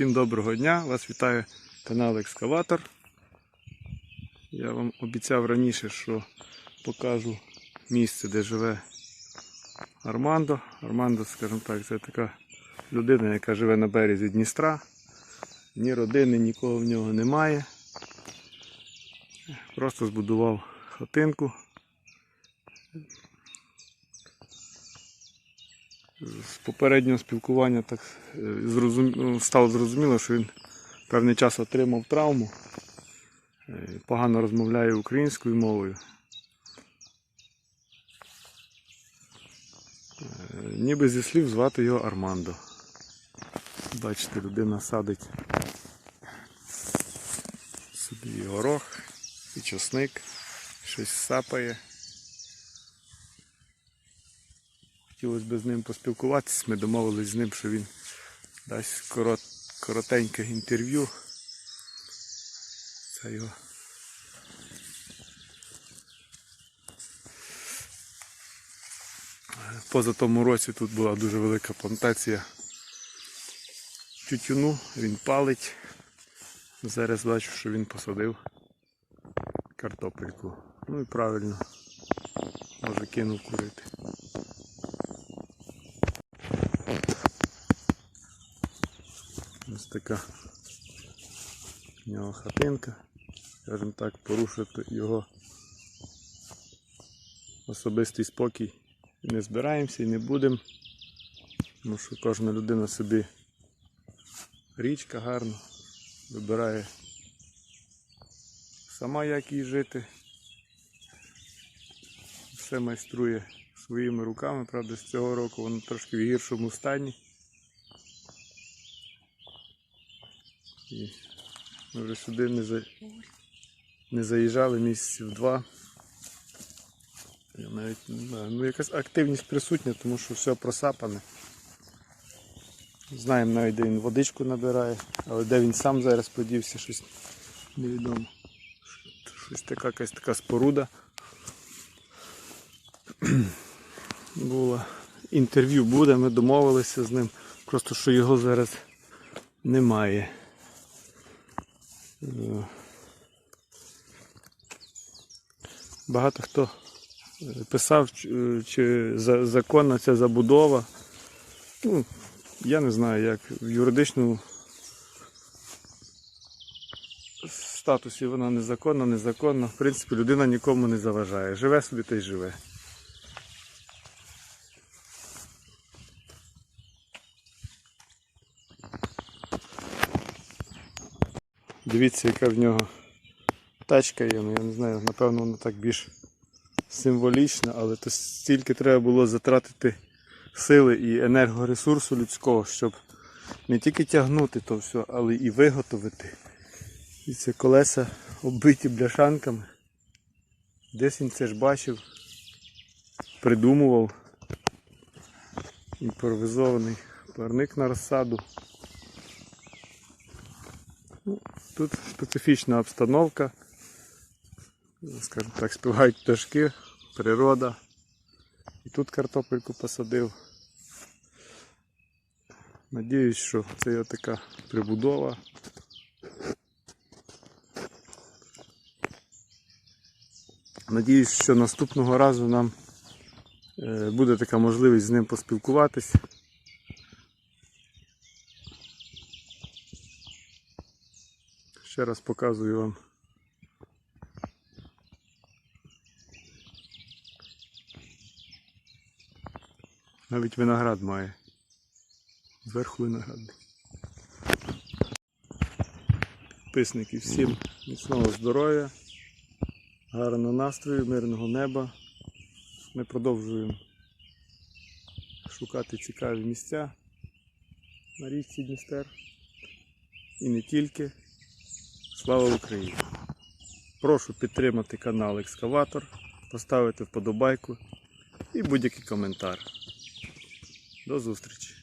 Всім доброго дня! Вас вітає канал Екскаватор. Я вам обіцяв раніше, що покажу місце, де живе Армандо. Армандо, скажімо так, це така людина, яка живе на березі Дністра. Ні родини, нікого в нього немає. Просто збудував хатинку. З попереднього спілкування так е, зрозум... ну, стало зрозуміло, що він певний час отримав травму, е, погано розмовляє українською мовою. Е, Ніби зі слів звати його Армандо. Бачите, людина садить собі горох, і чосник, щось сапає. Хотілося б з ним поспілкуватися. Ми домовились з ним, що він дасть корот, коротеньке інтерв'ю. Це його. Поза тому році тут була дуже велика плантація тютюну, він палить. Зараз бачу, що він посадив картопельку. Ну і правильно, може кинув курити. Ось така в нього хатинка. Скажімо так, порушити його особистий спокій не збираємося і не будемо. Тому що кожна людина собі річка гарна, вибирає сама як їй жити. Все майструє своїми руками, правда, з цього року воно трошки в гіршому стані. І ми вже сюди не, за... не заїжджали місяців два. Я навіть не знаю. Ну якась активність присутня, тому що все просапане. Знаємо навіть де він водичку набирає, але де він сам зараз подівся, щось невідомо. Щось така якась така споруда. Було. Інтерв'ю буде, ми домовилися з ним. Просто що його зараз немає. Е, Багато хто е, писав, е, чи законна ця забудова. Ну, я не знаю, як в юридичному статусі вона незаконна, незаконна. В принципі, людина нікому не заважає. Живе собі та й живе. Дивіться, яка в нього тачка є. Ну, я не знаю, напевно, вона так більш символічна, але то стільки треба було затратити сили і енергоресурсу людського, щоб не тільки тягнути то все, але і виготовити. І ці колеса оббиті бляшанками. Десь він це ж бачив, придумував. Імпровізований парник на розсаду. Тут специфічна обстановка. Скажімо так, співають пташки, природа. І тут картопельку посадив. Надіюсь, що це є така прибудова. Надіюсь, що наступного разу нам е, буде така можливість з ним поспілкуватись. Ще раз показую вам. Навіть виноград має. Зверху виноград. Підписники всім міцного здоров'я, гарного настрою, мирного неба. Ми продовжуємо шукати цікаві місця на річці Дністер. І не тільки. Слава Україні! Прошу підтримати канал Екскаватор, поставити вподобайку і будь-який коментар. До зустрічі!